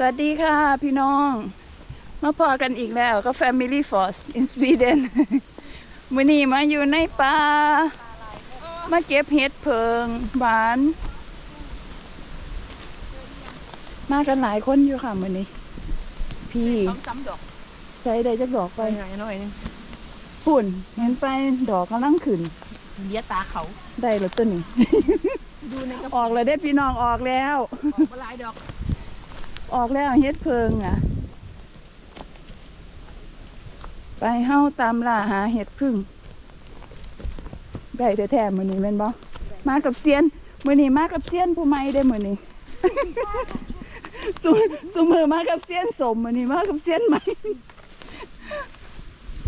สวัสดีค่ะพี่น้อง มาพอกันอีกแล้วก็ Family Force in Sweden มื้อนี้มาอยู่ในป่ามาเก็บเห็ดเพิงหวาน มากันหลายคนอยู่ค่ะมื้อนี้ พี่ต้องซ้ำดอกใส่ได้จักดอกไปไปหน่อยนึงหุ่นเห็นไปดอกกำลังขึ้นเลี้ยตาเขาได้แล้วตัวนี้ดูในกระออกเลยได้อพี่น้องออกแล้วปลายดอก ออกแล้วเฮ็ดเพิงอะ ไปเฮาตามล่าหาเห็ดพึ่งได้แท้ๆมื้อนี้แม่นบ่มากับเซียนมื้อนี้มากับเซียนผู้ใหม่ได้อมื้อนี้สุสุมือมากับเซียนสมมื้อนี้มากับเซียนใหม่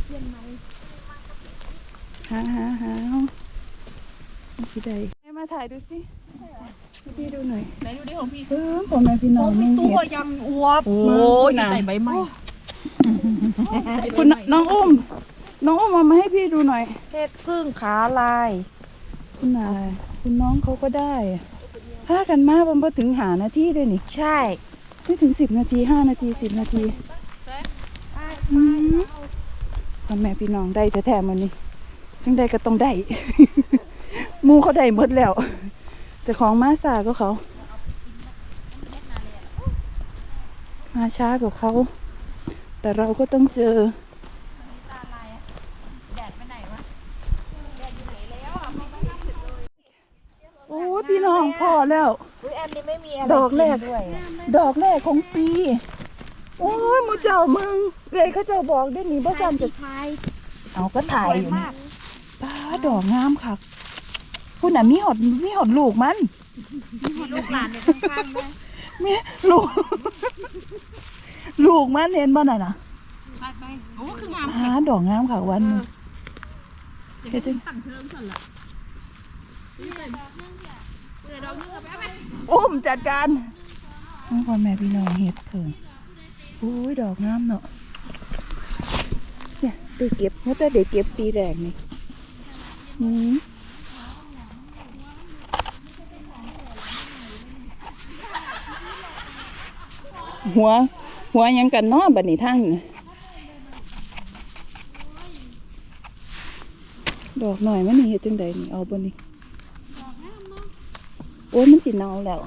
เซียนใหม่หาหาหาเอาเอาสิได้ให้ มาถ่ายดูสิให้พี่ดูหน่อยไหนดูดิของพี่เออพ่อแม่พี่น้องมึงตัวเห็ดยังอวบโอ้ยยใส่ใบไม้คุณน้องอุ้มน้องอุ้มเอามาให้พี่ดูหน่อยเห็ดพึ่งขาลาย คุณนายคุณน้องเขาก็ได้พากันมาบนพอถึงหานาทีเลยนี่ใช่ไม่ถึงสิบนาทีห้านาทีสิบนาทีอืมพ่อแม่พี่น้องได้แท้ๆมันนี่จังได้ก็ต้องได้ห มูเขาได้หมดแล้วเจะของมาสาก็เขา มาช้ากว่าเขา แต่เราก็ต้องเจอโอ้ยพี่น้องพอแล้วอุ้ยอันนี้ไม่มีอะไรดอกแรกนด้วยอะดอกแรกของปี โอ้ยหมูเจ้ามึงเลยเขาเจ้าบอกได้หนีบ่ซันจะชายเอาก็ถ่ายสวยอยู่มานี่กป้าดอกงามค่ะ คุณน่ะมีหอดมีหอดลูกมัน มีลูกหลานในข้างๆด้วยมีลูก ลูกมันเห็นบ่น่ะนะไปไปโอ้คืองามป้าดอกงามค่ะวันหนึงเดี๋ยวจะตั้งเทิงสั่นละนี่เลยเดี๋ยวเราเลือกไปเอาไปอุ้มจัดการพ่อแม่พี่น้องเห็ดเพิ่งโอ้ยดอกงามเนาะเนี่ยได้เก็บเมื่อแต่ได้เก็บปีแรกนี่อืม หัว หัวหยังกันเนาะบัดนี้ทางนี่ดอกหน่อยมันนี่เฮ็ดจังใดนี่เอาบ่นี่โอ้ยมันสิเน่าแล้ว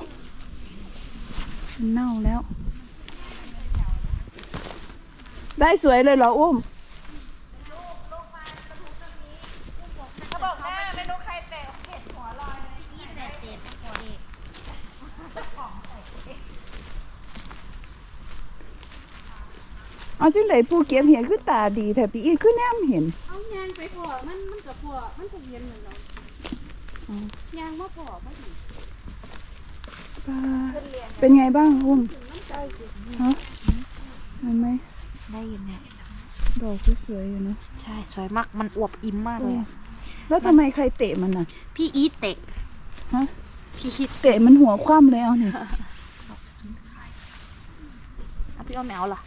มันเน่าแล้ว ได้สวยเลยเหรออุ้ม เขาบอกแม่ไม่รู้ใครแต่เห็ดหัวลอยยี่แต่เด็ดหัวเด็ก เอาจังใดผู้เก็บเห็นคือตาดีแต่ปีอีกคือแนมเห็นเอายางไปพอมันมันกับพอมันคงเย็นเหมือนเรายางมาพอมันถึงเป็นไงบ้างอุ้มฮะเห็นไหมได้ยินไหมดอกสวยๆอยู่เนอะใช่สวยมากมันอวบอิ่มมากเลยอะแล้วทำไมใครเตะมันอะ พี่อีทเตะฮะพี่คิดเตะมันหัวคว่ำเลยเอาเนี่ยอะพี่เอาแมวล่ะ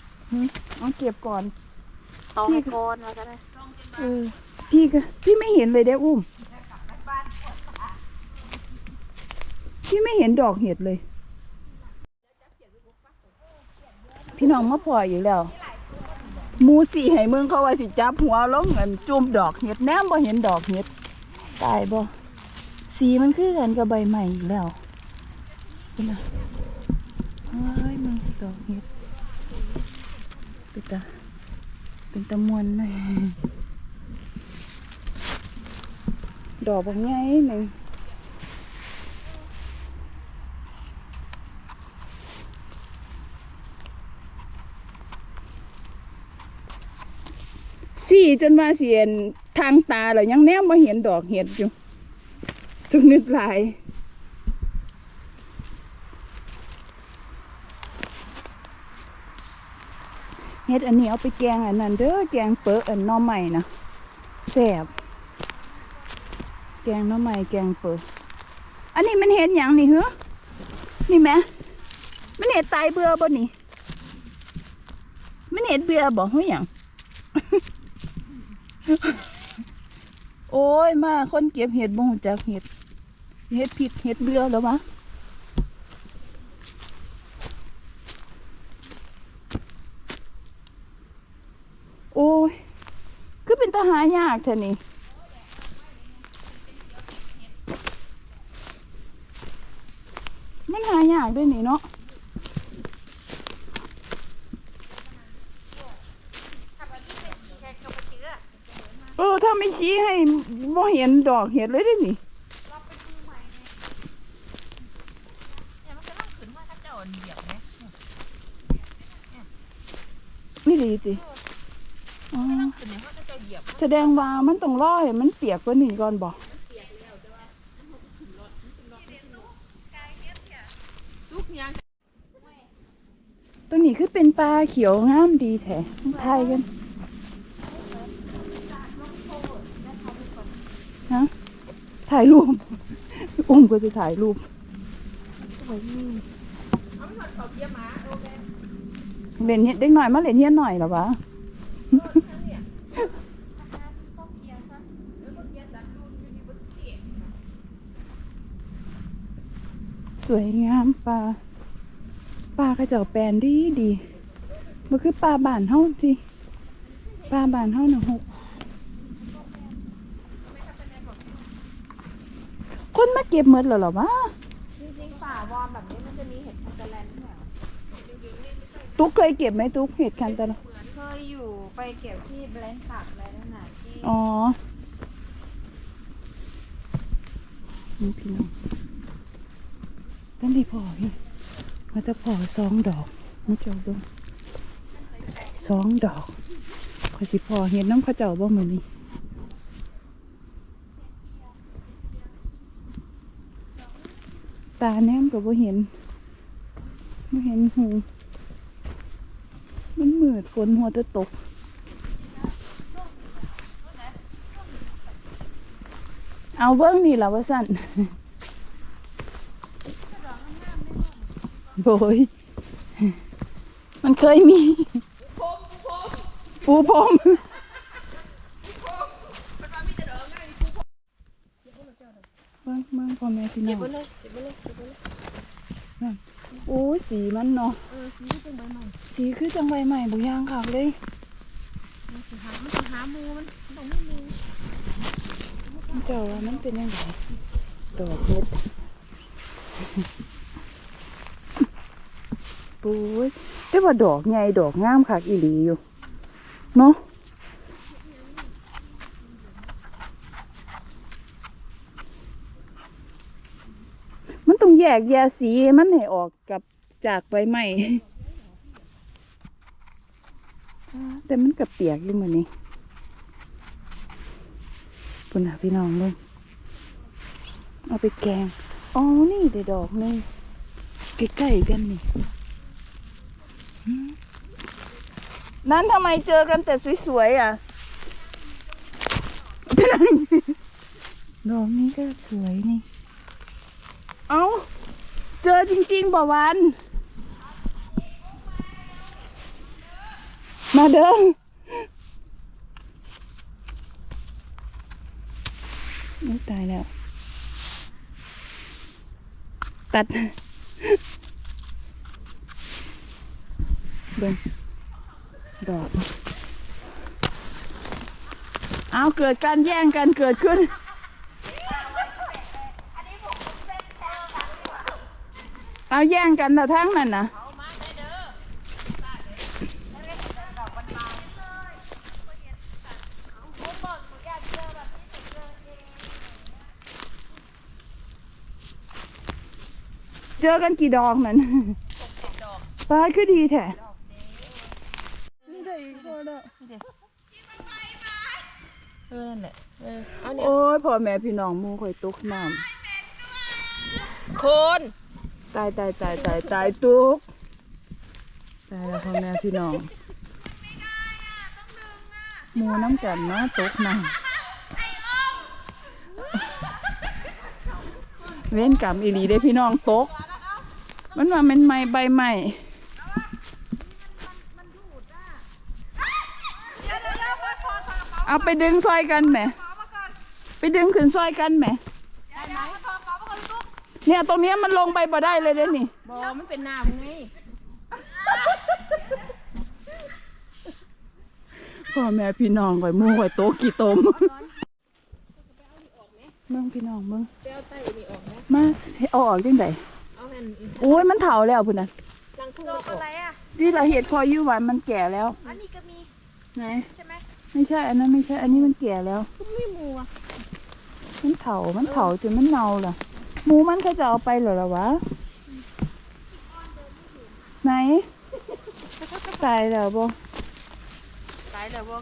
เอาเก็บก่อนตองให้ก่อนว่าจะได้เออพี่ก็พี่ไม่เห็นเลยเด้อุ้ม พี่ไม่เห็นดอกเห็ดเลย พี่น้องมาพออยู่แล้วหมูสี่ให้มึงเขาว่าสิจับหัวลงเงินจุ่มดอกเห็ดแนมบ่เห็นดอกเห็ดตายบ่สีมันคือกันกับใบใหม่อีกแล้วเป็นไงเฮ้ยมึงดอกเห็ด เป็นตาเป็นตะมวนเลยดอกบางไงหนึ่งสี่จนมาเสียนทางตาแล้วยังแนมมาเห็นดอกเห็ดอยู่จุกนึกหลาย เฮ็ดอันนี้เอาไปแกงอันนั้นเด้อแกงเปิดอันน่อใหม่นะแซ่บแกงน่อใหม่แกงเปิดอันนี้มันเห็ดหยังนี่เหรอนี่แหม่มันเห็ดตายเบื่อบ่นี่มันเห็ดเบื่อบ่หัวหยังโอ้ยมาคนเก็บเห็ดบ่ฮู้จักเห็ดเห็ดผิดเห็ดเบื่อแล้ววะ หายากแท้นี่มันหายากด้วยนี่เนาะเออถ้าไม่ชี้ให้บ่เห็นดอกเห็ดเลยได้นี่เนี่ยมันกำลังขึ้นมาถ้าเจ้าอันเหยียบไหมไม่ดีติอ๋อ ขึ้นเนี่ยถ้าเจ้าเหยียบ แสดงว่ามันต้องรอให้มันเปียกกว่านี้ก่อนบ่ลูกตรงนี้คือเป็นปลาเขียวงามดีแท้ถ่ายกันฮะถ่ายรูป อุ้มก็จะถ่ายรูปเอาไม่ถอดเขาเกียร์หมาโอเคเล่นเฮ็ดเด็กหน่อยมาเล่นเฮียหน่อยหรอวะ สวยงามปลาปลากระเจ้าแปลนดีดีมันคือปลาบ้านเฮาสิปลาบ้านเฮาน่ะหกคนมาเก็บหมดแล้วเหรอวะจริงๆป่าวอร์มแบบนี้มันจะมีเห็ดพันธุ์แลนด์ด้วยเหรอตุ๊กเคยเก็บไหมตุ๊กเห็ดคันตะละเคยอยู่ไปเก็บที่แบรนด์ผักอะไรนั่นน่ะที่อ๋อนี่พี่น้อง ตั้งดีพอพี่มาจะพอสองดอกมาเจ้าเบิ่งสองดอกขอยสิพอเห็นน้ำข้าเจ้าบ่มือนี้ตาแนมก็บ่เห็นบ่เห็นหูมันมืดฝนหัวจะตกเอาเบิ้งนี่ล่ะว่าสั่น โบยมันเคยมีปูพรมเบิ้งเบิ้งพ่อแม่พี่น้องโอ้สีมันเนาะสีคือจังใบใหม่บุยางค่ะเลยมันสิหามันสิหามูมันต้องไม่มูเจ้าว่ามันเป็นยังไงดอกเห็ด ปูยแต่ว่าดอกใหญ่ดอกงามคักอีหลีอยู่ เนาะมันต้องแยกยะสีมันให้ออกกับจากใบไม้อ่แต่มันกับเปียกอยู่เหมือนนี้ปุ่นหาพี่น้องเลยเอาไปแกง อ๋อ นี่ได้ดอกนึงใกล้ๆกันนี่ นั้นทำไมเจอกันแต่สวยๆอะเป็นอะไรดอกนี้ก็สวยนี่ เอาเจอจริงๆบ่วัน มาเด้อไม่ตายแล้ว ตัด เบิ่งดอก เอาเกิดการแย่งกันเกิดขึ้น เอาแย่งกันนะทั้งนั้นนะเจอกันกี่ดอกนั่นปลาคือดีแท้นี่ได้ อีกพอแล้วเออนั่นแหละเออเอาเนี่ยโอ้ยพ่อแม่พี่น้องหมูข่อยตกน้คนำตายตายตายตายตายตุกตายแล้วพ่อแม่พี่น้องหมูน้ำกันเนาะตกน้ำเว้นกรรมอีหลีได้พี่น้องตก มันว่าเป็นไม้ใบไม้ เอาไปดึงซอยกันแหมไปดึงขึ้นซอยกันแหมเนี่ยตรงเนี้ยมันลงไปบ่ได้เลยเด้อนี่บอมันเป็นน้ำไงพ่อแม่พี่น้องข่อยหมู่ข่อยโตะกี่ตมเมืองพี่น้องเมืองไปเอาไต้นี่ออกนะมาเอาออกจังไดเอาแผ่นโอ้ยมันเฒ่าแล้วพุ่นน่ะลังทุ่งดอกอะไรอะ นี่ละเห็ดคอยอยู่หวานมันแก่แล้ว อันนี้ก็มีไหน ใช่ ไหมไม่ใช่ อันนั้นไม่ใช่ อันนี้มันแก่แล้วก็ไม่มัวมันเถามันเถาจนมันเน่าล่ะหมูมันเขาจะเอาไปเหรอล่ะวะ ไหน ตายแล้วบ่ตายแล้วบ่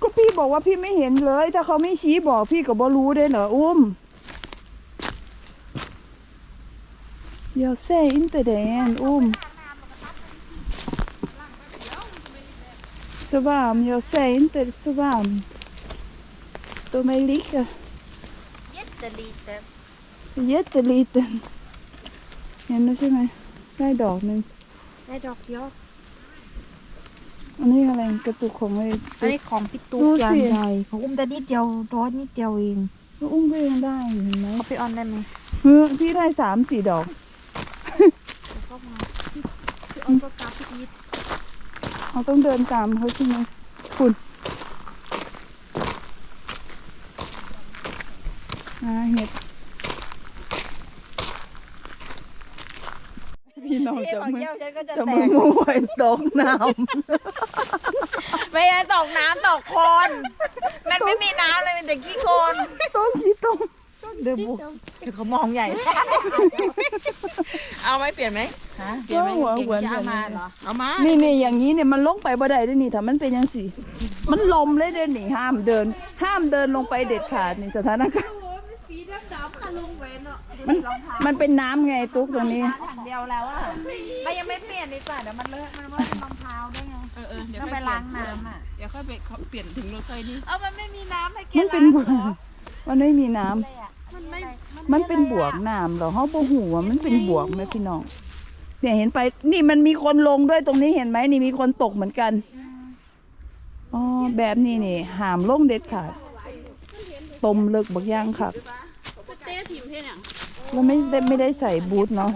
ก็พี่บอกว่าพี่ไม่เห็นเลย ถ้าเขาไม่ชี้บอกพี่ก็บ่รู้ได้เหรออุ้มเดี๋ยวแซ่อินเตอร์แดนอุ้ม สว่ามเดี๋ยวแซ่อินเตอร์สว่ามตัวไม่ลิกอะเย็ดตะลีแต่เยอะแต่ลีตันเห็นแล้วใช่ไหมได้ดอกหนึ่งได้ดอกเดียวอันนี้อะไรกระตุกของไอ้อันนี้ของพี่ตุ๊กดูอย่างสิใหญ่ของอุ้มแต่นิดเดียวโดนนิดเดียวเองแล้วอุ้มก็ยังได้อยู่เห็นไหมเอาไปออนได้ไหมเฮ้ยพี่ได้สามสี่ดอกก็มาพี่ออนก็กราฟพี่อีท เราต้องเดินตามเขาใช่ไหมคุณอ่าเห็ดพี่น้องจะไม่ฉันก็จะจะแตมากมวยตกน้ไม่ได้ตกน้ำตกโคลนมันไม่มีน้ำเลยมีแต่ขี้โคลนำต้นขี้ต้มเดือบุเดี๋ยวเขามองใหญ่ เอาไหมเปลี่ยนไหม ฮะเปลี่ยนไหมหัวหวน จะเอามาเหรอเอามานี่นี่อย่างนี้เนี่ยมันลงไปบ่ได้ด้วยนี่ถ้ามันเป็นยังสี่ มันลมเลยเด้อนี่ห้ามเดิน ห้ามเดินลงไปเด็ดขาดนี่สถานการณ์มันมันเป็นน้ำไงตุ๊กตรงนี้ ถังเดียวแล้วอะไม่ยังไม่เปลี่ยนดีกว่าเดี๋ยวมันเลอะมันว่าเป็นรองเท้าด้วยไงเออเออเดี๋ยวต้องค่ไปอยล้างน้ำอะเดี๋ยวค่อยไปเขาเปลี่ยนถึงรถเคยนี่เอามันไม่มีน้ำให้แกมันเป็นบวกมันไม่มีน้ำเลยอะมันไม่มันเป็นบวกน้ำเหรอเขาบ่หูว่ามันเป็นบวกไหมพี่น้อง เนี่ยเห็นไปนี่มันมีคนลงด้วยตรงนี้เห็นไหมนี่มีคนตกเหมือนกันอ๋อแบบนี้นี่ห้ามลงเด็ดขาดต้มเลิกบักย่างค่ะสเต้ถิ่มเพ่เนี่ยแล้วไม่ได้ไม่ได้ใส่บูทเนาะ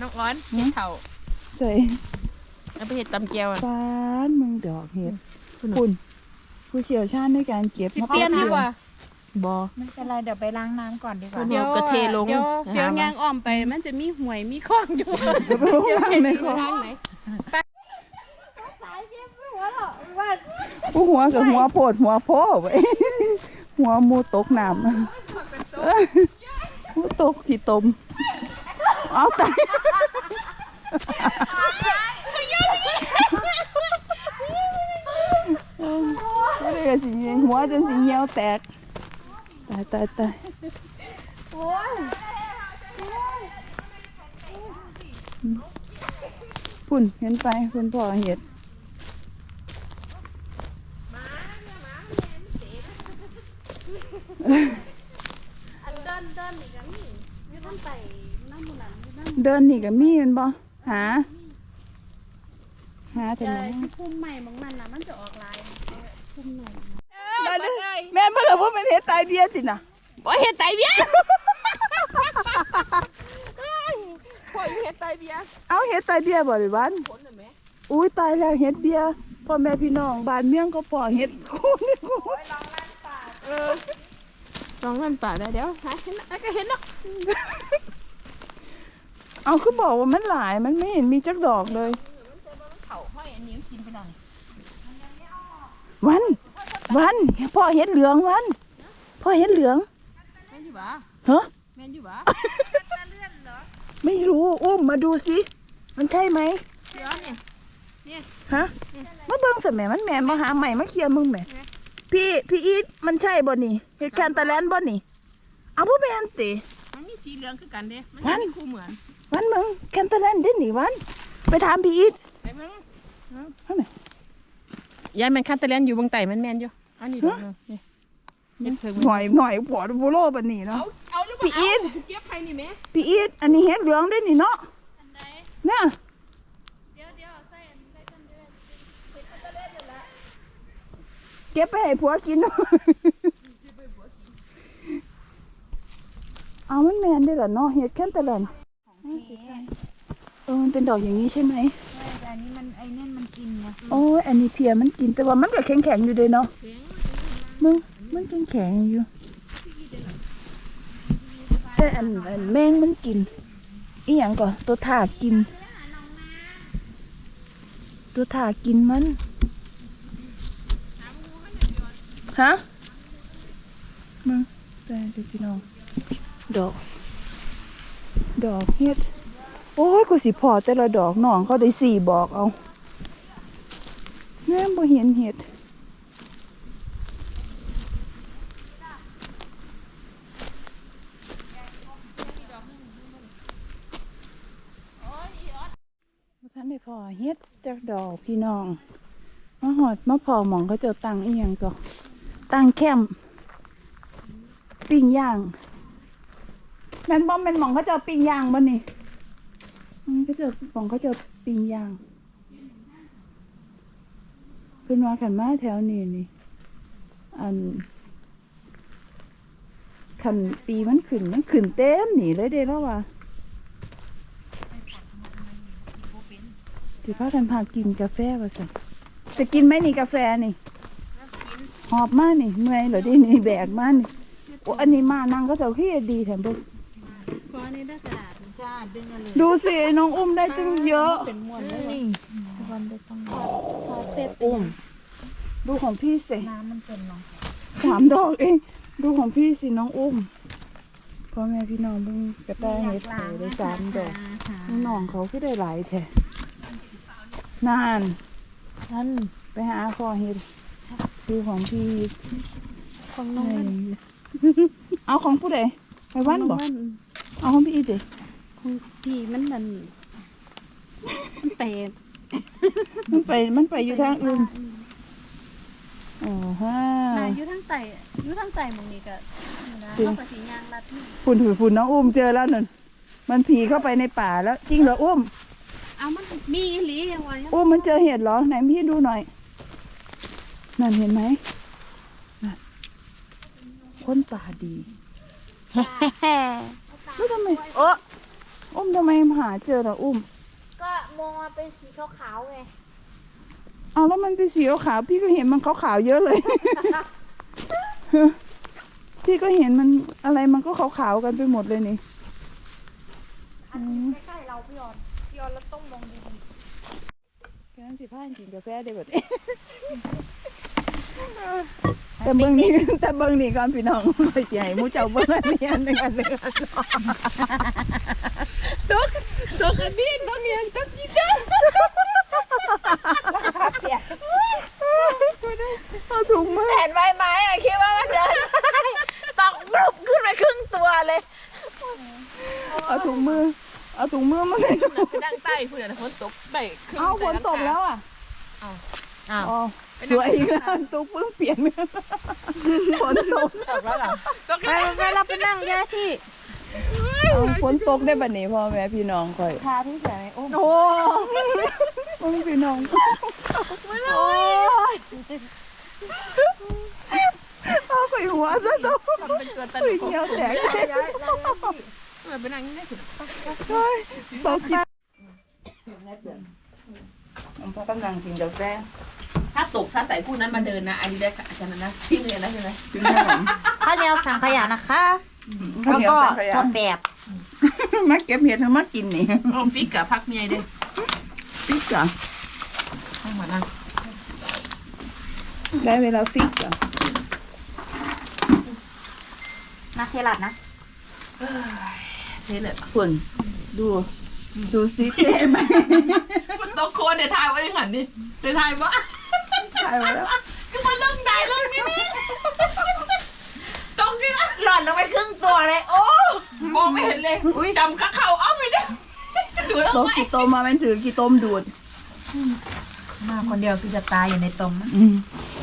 น้องอ้อนเห็ดเถาใส่เอาไปเห็ดตำแจวอะฟ้านมึงดอกเห็ดคุณผู้เชี่ยวชาญในการเก็บสิเปลี่ยนดีกว่า บอ ไม่เป็นไรเดี๋ยวไปล้างน้ำก่อนดีกว่า เดี๋ยวกระเทลงเดี๋ยวเดี๋ยวหามายางอ้อมไป มันจะมีหวยมีข้องอยู่ในในคอทางไหนผู้หัวกับหัวโพดหัวโพไว้หัวหมูตกน้ำเอ้ยหมูตกขี้ตมเอาตายไม่ได้สิหัวจนสิเหี่ยวแตก ตายตายตายพุ่นเห็นไปคุณพ่อเห็ดอันเดินเดินนี่ก็มีมีต้นไต่น้ำมันนั่นมีน้เดินนี่กับมีแมันบ่หาหาำทำไมจะพุ่มใหม่บางมันน่ะมันจะออกลายพุ่มหน่อยได้เด้อ แม่นบ่ล่ะว่าเป็นเฮ็ดตายเบี้ยสินะบ่เห็ดไตเบี้ยพ่ออยู่เห็ดไตเบี้ยเอาเฮ็ดตายเบี้ยบ่ได้บ้านผลน่ะแม่อุ้ยตายแล้วเฮ็ดเบี้ยพ่อแม่พี่น้องบ้านเมียงก็พอเฮ็ดโคนนี่โคนลองนั่นป่าได้เดี๋ยวหาเห็นแล้วก็เห็นเนาะเอาคือบอกว่ามันหลายมันไม่เห็นมีจักดอกเลยเถาห้อยอันนี้กินไปหน่อย วัน วันพ่อเฮ็ดเหลืองวันพ่อเฮ็ดเหลืองแม่นอยู่บ่ฮะแม่นอยู่บ่ไม่รู้อุ้มมาดูสิมันใช่ไหมเดี๋ยวเนี่ยฮะมาเบิ่งสแหม่มันแม่นมาหาใหม่มาเคลียร์มึงแหม่พี่พี่อีทมันใช่บ่นี่เหตุการณ์ตะแลนบ่นี่เอาบ่แม่นติมันมีสีเหลืองคือกันเด้มันวันมีคู่เหมือนวันมึงแคนตะแลนเด้นี่วัน ไปถามพี่อีทไปเบิ่งเท่าไหร่ยายแม่นคันตะแลนอยู่เบางไตมันแม่นอยู่ อันนี้ดอกหนึงนี่เก็บเพิ่งหน่อยหน่อยพอดโบโลบันนี่เอาเนาะ เอาหรือเปพี่ล่าอีท เอาเก็บให้นี่แม่พี่อีทอันนี้เฮ็ดเหลืองได้นี่เนาะอันใดเนี่ยเดี๋ยวเดี๋ยวใส่อันใดกันเด้อเก็บไปให้ผัวกินเนาะเอามันแมนได้เหรอเนาะเฮ็ดแคนตะแลนเออมันเป็นดอกอย่างนี้ใช่ไหมใช่แต่อันนี้มันไอ้นั่นมันเกกินไงโอ้ยอันนี้เพียมันกินแต่ว่ามันก็แข็งๆอยู่เด้เนาะ แข็ง มึงมันแข็งๆอยู่แต่อันอันแมงมันกิน อีหยังก่อนตัวถากิน ตัวถากินมันฮะมึงแต่เดี๋ยวพี่น้องดอก ดอกเฮ็ดโอ้ยกูสิพอแต่ละดอกน้องเขาได้สี่บอกเอาแม่บ่เห็นเห็ด บ่ ท่านได้พอเฮ็ดจากดอกพี่น้องมาหอดมาพอหมองเขาเจะตั้งอีหยังก็ตั้งแคมปิ้งย่างแม่นบ่แม่นหมองเขาเจะปิ้งย่างบ่นี่มันก็เจะหมองเขาเจะปิ้งย่างเพิ่นว่ากันมาแถวนี้นี่อันคันปีมันขึ้นมันขึ้นเต็มหนีเลยเด้แล้วว่า ถือพากันพากินกาแฟว่าสัจะกินไหมนี่กาแฟนี่หอบมากนี่เมื่อยเหรอดินี่แบกมากนี่โอ้อันนี้มานั่งก็จะขี้ดีแถมบุเพราะนี่ได้กระดาษจ้าดึงอะไรดูสิน้องอุ้มได้ตั้งเยอะเป็นม้วนเลยนี่วันได้ต้องพอเสร็จอุ้มดูของพี่สิน้ำมันเป็นเนาะสามดอกเองดูของพี่สิน้องอุ้มพ่อแม่พี่น้องเพิ่งกระต่ายเห็ดไข่ได้สามดอกน้องเขาก็ได้หลายแท้ นานนั่นไปหาคอเห็ดดูของพี่ของน้องมันเอาของผู้ใดไปวันบอกของเอาของพี่อีเดของพี่มันมันมันเป็ดมันไปมันไปอยู่ทางอื่นอ๋อฮะนายอยู่ทางไต่อยู่ทางไต่หมึงนี่ก็นี่นะจริงเข้ากับสียางรัดนี่ฝุ่นถือฝุ่นน้องอุ้มเจอแล้วนั่นมันผีเข้าไปในป่าแล้วจริงเหรออุ้ม เอามันมีอีหลียังวะยังอุ้มมันเจอเห็ดเหรอไหนพี่ดูหน่อยนั่นเห็นไหมนั่นคนป่าดีแล้วทำไมโอ้อุ้มทำไมหาเจอเหรออุ้ม ก็มองมาเป็นสีขาวๆไงเอาแล้วมันเป็นสีขาวๆพี่ก็เห็นมันขาวๆเยอะเลย พี่ก็เห็นมันอะไรมันก็ขาวๆกันไปหมดเลยนี่ อันนี้ใกล้ๆเราพี่ยอนพี่ยอนแล้วต้องมองดี แค่นั้น สิพากินกาแฟได้แบบนี้แต่เบิ้งนี้แต่เบิ้งนี้ก่อนพี่น้องไปใหญ่มูเจ้าเบิ้งอันนี้อันหนึ่งอันหนึ่งอันสองตกตกอันนี้ตกเนียนตกกินได้เอาถุงมือแผ่นใบไม้อะคิดว่ามันเดินได้ตอกบลุบขึ้นไปครึ่งตัวเลยเอาถุงมือเอาถุงมือมาใส่ไปนั่งใต้เพื่อนฝนตก ไปเอาฝนตกแล้วอะอ้าวอ๋อสวยอีกแล้วตุ๊กเพิ่งเปลี่ยนฝนตกตกแล้วเหรอตกไปไปเราไปนั่งแย่ที่เอาฝนตกได้บัดนี้พ่อแม่พี่น้องค่อยพาที่ใส่โอ้โอ้มึงพี่น้องโอ้ยเอาไปหัวซะตัวทำเป็นตัวตลอุ้ยกเหี่ยวแตกไปนั่งได้สุดเฮ้ยต กจิตผมพ่อกำลังกินกาแฟถ้าตกถ้าใส่ผู้นั้นมาเดินนะอันนี้ได้อาจารย์นะที่เรียนนะใช่ไหมกินขนมข้าวเหนียวสังขยานะคะข้าวเหนียวสังขยาทำแบบมาเก็บเห็ดให้มากินนี่เอาฟิกกับพักเมียด้วยฟิกอะให้มานั่งได้เวลาฟิกอะนักเทลัดนะเทเลยคุณดู ดูซิเท่ไหมมันตกโคนเดี๋ยวทายไว้ในขันนี่เดี๋ยวทายว่าถ่ายไว้แล้วก็มาเรื่องใดเรื่องนี้นี่ตรงนี้หล่อนลงไปครึ่งตัวเลยโอ้มองไม่เห็นเลยอุ้ยดำข้าเขาเอาไปได้ดูแล้วโตะกี่โตมมาเป็นถือกี่ต้มดูดมาคนเดียวคือจะตายอยู่ในตมอืม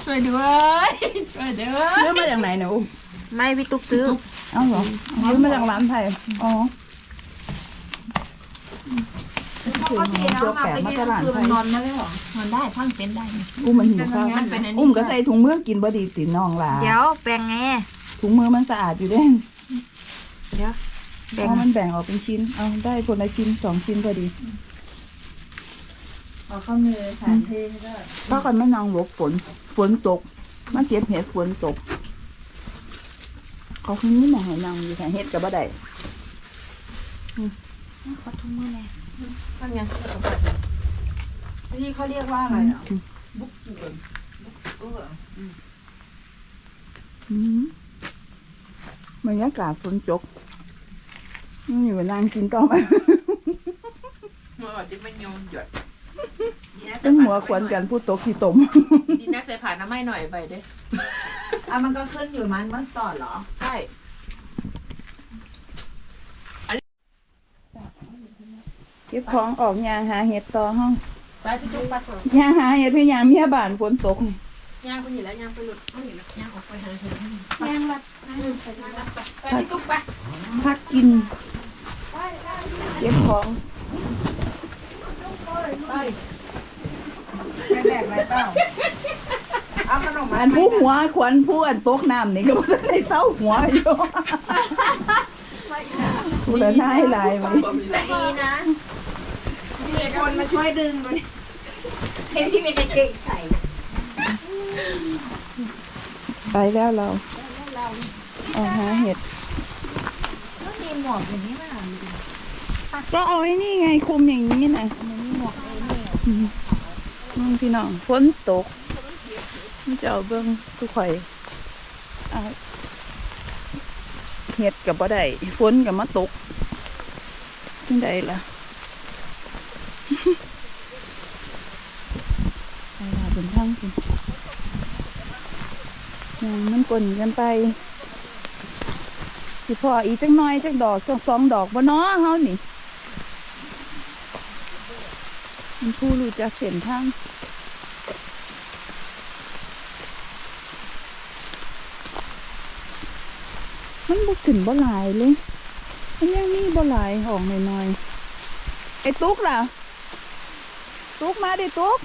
ช่วยด้วยช่วยด้วยเรื่องมาจากไหนเนี่ยอุ้มไม่พี่ตุ๊กซื้อ เอ้าเหรอซื้อมาจากร้านไทยอ๋อ ปกติเอามาไปกินคือมันนอนไม่ได้หรอมันได้พังเต็นได้อุ้มมันหิวข้าวมันเป็นอันนี้อุ้มก็ใส่ถุงมือกินบดีติดน้องหลาเดี๋ยวแบ่งไงถุงมือมันสะอาดอยู่เด้นเดี๋ยวเพราะมันแบ่งออกเป็นชิ้น เอาได้คนละชิ้นสองชิ้นพอดีเอาเข้ามือฐานเทให้ได้ถ้ากันไม่นางหลบฝน ฝนตกมาเก็บเห็ดฝนตก เขาคือนี่มองให้นางอยู่แต่เห็ดกับบ่ได้ขอทุ่มมือแน่ ทำยังอันนี้เขาเรียกว่าอะไรอะบุ๊กเกินบุ๊กเกอร์อืมบรรยากาศฝนตกนี่อยู่นางกินต่อไปเมื่อจะไม่ยอมหยดตึ้งหัวขวนกันพูดตกที่ตมดีนะใส่ผ่านน้ำไม่หน่อยไปเด้อะมันก็ขึ้นอยู่มันมันสตอร์เหรอ ใช่ เก็บของออกยางหาเห็ดต่อห้องไปพี่จุ๊บไปเถอะยางหาเห็ดพี่ยามเมียบ้านฝนตกย่างไปอยู่แล้วย่างไปหลุดไม่เห็นแล้วย่างออกไปหาเห็ดยางรัดนะไปพี่ตุ๊กไปพักกิน เก็บของไม่แบกอะไรเปล่าเอาขนมมาอันผู้หัวขวัญผู้อันตกน้ำนี่ก็บ่ได้เศร้าหัวอยู่ผู้ละนายหลายไว้ดีนะ มีคนมาช่วยดึงดูดิเห็นที่มีกางเกงใส่ไปแล้วเราเอาหาเห็ด ก็มีหมวกอย่างนี้มาก็เอาไอ้นี่ไงคุมอย่างนี้นะอืมมึงพี่น้องฝนตกมันจะเอาเบิ้งทุกข่อยเอาเห็ดกับบ่ได้ฝนกับมาตกจังใดล่ะ ไปลาเป็นทางคุณยังมัน กลนกันไป สิพออีกจังน้อยจังดอกจังสองดอกบ่นาะเฮานี่มันผู้รู้จักเส้นทางมันบ่ขึ้นบ่หลายเลย มันยังมีบ่หลายออกหน่อยๆไอ้ตุ๊กล่ะ ตุ๊กมาดิตุ๊ก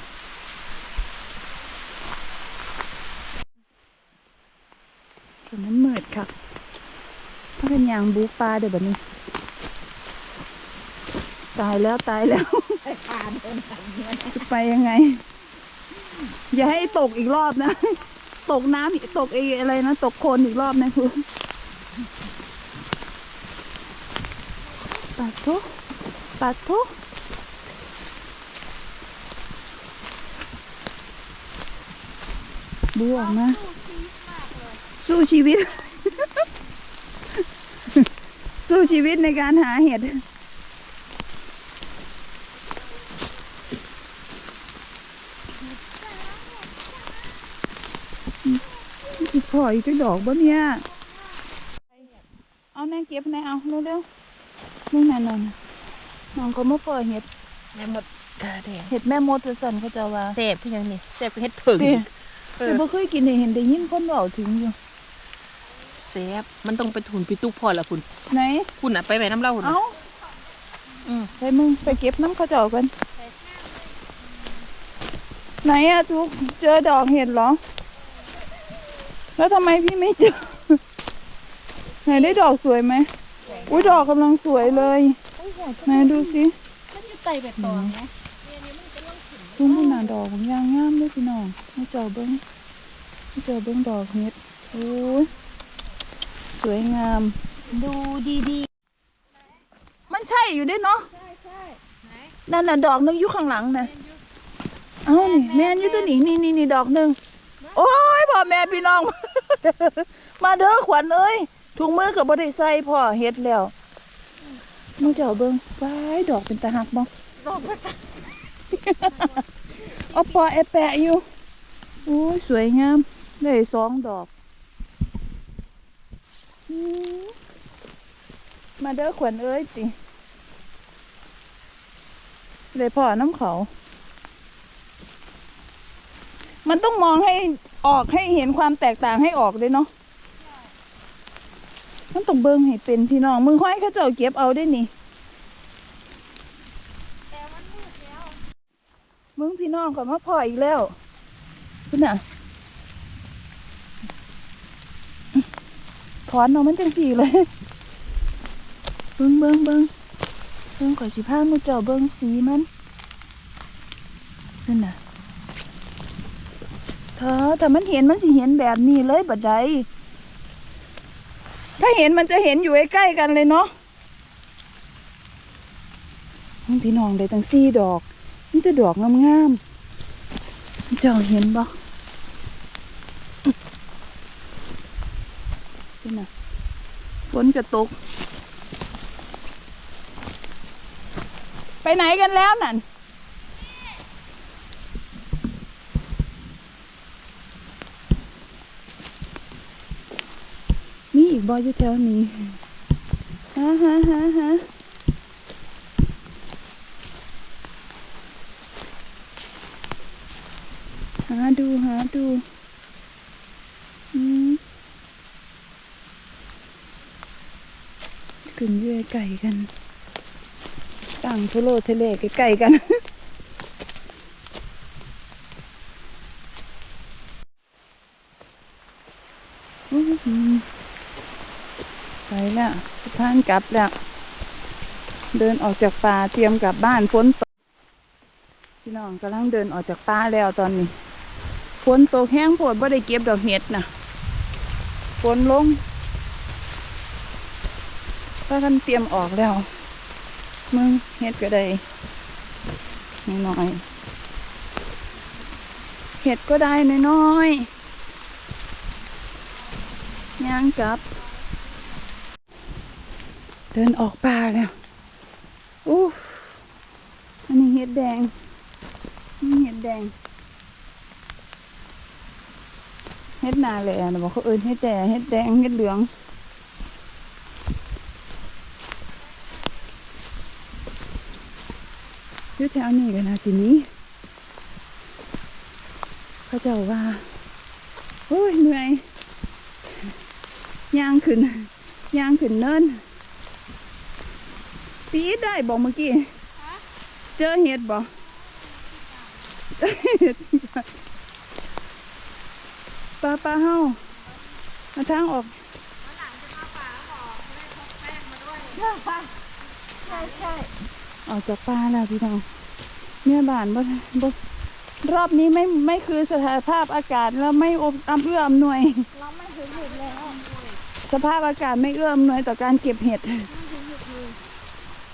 นมันมืดค่ะถ้าเป็นยางบูปลาเดี๋ยวแบบนี้ ตายแล้วตายแล้ว ไปผ่านเดินผ่านเนี่ยจะไปยังไง อย่าให้ตกอีกรอบนะ ตกน้ำตกไอ้อะไรนะ ตกโคลนอีกรอบนะคือปัดทุปัดทุบวกนะ สู้ชีวิต สู้ชีวิตในการหาเห็ดอีกพออีกจะดอกบ่เนี่ย เอาแน่เก็บแน่เอาเร็วๆนี่นั่นน่ะน้องเขามาปล่อยเห็ดแม่หมดกาแดงเห็ดแม่มดจะสั่นเขาจะว่าเสพพี่ยังนี่เสพเห็ดผึ่งเด้เอแต่อบ่เคยกินได้เห็นได้ยินคนเว้าถึงอยู่ เสพมันต้องไปทุนพี่ตุ๊กพอละคุณไหนคุณอะไปแม่น้ำเล่าคุณเอ้าอืมไปมึงไปเก็บน้ำเขาเจ้ากันไหนอะทุกเจอดอกเห็ดเหรอ แล้วทำไมพี่ไม่เจอ ไหนได้ดอกสวยไหมอุ้ยดอกกำลังสวยเลย ไหนดูสิมันอยู่ไตแบบตองนะทุ่งขนาดดอกของยางงามเลยพี่น้องให้เจอเบิ้งให้เจอเบิ้งดอกเห็ดโอ้ย สวยงาม ดูดีมันใช่อยู่ด้วยเนาะนั่นน่ะดอกหนึงอยู่ข้างหลังนะเอ้านี่แม่นอยู่ตัวนี้นี่นี่นี่ดอกหนึ่งโอ้ยพ่อแม่พี่น้อง มาเด้อขวัญเอ้ยถุงมือกับบริใส่พ่อเฮ็ดแล้วมึงเจ้าเบิ้งว้ายดอกเป็นตาหักบ่ดอกเป็นตาเอาปอแอแปะอยู่โอ้ยสวยงามได้สองดอกอื มมาเด้อขวัญเอ้ยติเลยพ่อน้ำเขา มันต้องมองให้ออกให้เห็นความแตกต่างให้ออกเลยเนาะมันต้องเบิ่งให้เป็นพี่น้อง มึงค่อยเขาเจ้าเก็บเอาได้นี่มึงพี่น้องก็มาพ่ออีกแล้วคุณน่ะ ถอนเอามันจังสี่เลย เบิ่งเบิ่งเบิ่งเบิ่งข่อยสิพามือเจ้าเบิ่งสีมันนั่นน่ะเธอแต่มันเห็นมันสิเห็นแบบนี้เลยบัดใดถ้าเห็นมันจะเห็นอยู่ใกล้ๆกันเลยเนาะพี่น้องได้ตั้งสี่ดอกนี่แต่ดอกงามๆเจ้าเห็นบ่นี่น่ะ ฝนจะตก ไปไหนกันแล้วนั่นมีอีกบอยอยู่แถวนี้ฮะฮะฮะฮะหาดูหาดู อืม ขึ้นเยื่อไก่กันตั้งทุโลทะเลใกล้ๆกัน ไปแล้วสะพานกลับแล้ว เดินออกจากป่าเตรียมกลับบ้านฝนตกพี่น้องกำลังเดินออกจากป่าแล้วตอนนี้ฝนตกแห้งโผดบ่ได้เก็บดอกเห็ดนะฝนลง ก็กันเตรียมออกแล้ว มึงเห็ดก็ได้น้อยเห็ดก็ได้น้อยๆย่างกลับ เดินออกป่าแล้วอู้อันนี้เห็ดแดงนี่เห็ดแดง เห็ดนาแหละนะบอกเขาเอินเห็ดแดงเห็ดแดงเห็ดเหลือง อยู่แถวนี้กันนะสินี้เขาเจ้าว่า โอ้ยเหนื่อยย่างขึ้นย่างขึ้นเนินปีดได้บอกเมื่อกี้ เจอเห็ดบอกปลาปลาเฮามาทางออกใช่ใช่ ออกจากป่าแล้วพี่น้องเนี่ยบ้านบ่บ่รอบนี้ไม่ไม่คือสถานภาพอากาศแล้วไม่อบอำเอื้ออำนวย เราไม่ถึงหยุดแล้วสภาพอากาศไม่เอื้ออำนวยต่อการเก็บเห็ด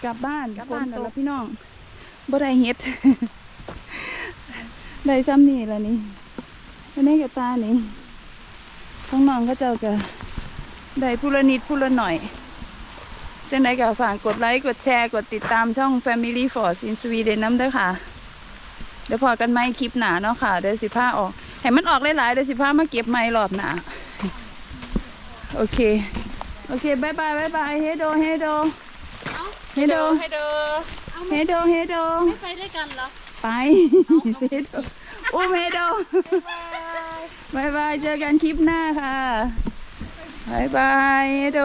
กลับบ้านกลับบ้านแล้วพี่น้องบ่ได้เห็ดได้ซ้ำนี่แล้วนี่อันนี้กับตานี่ข้างน้องก็เจ้าก็ได้ผู้ละนิดผู้ละหน่อย จังไดก็ฝากกดไลค์กดแชร์กดติดตามช่อง Family for in Sweden น้ำเด้อค่ะ เดี๋ยวพอกันไหมคลิปหนาเนาะค่ะ เดี๋ยวสิผ้าออก ให้มันออกหลายๆเดี๋ยวสิผ้ามาเก็บไม้รอบหนาโอเค โอเคบายบายบายบายเฮโดเฮโดเฮโดให้เด้อเฮโดเฮโดไม่ไปด้วยกันเหรอ ไปเฮโดอุ้มเฮโดบายบายเจอกันคลิปหน้าค่ะบายบายเฮโด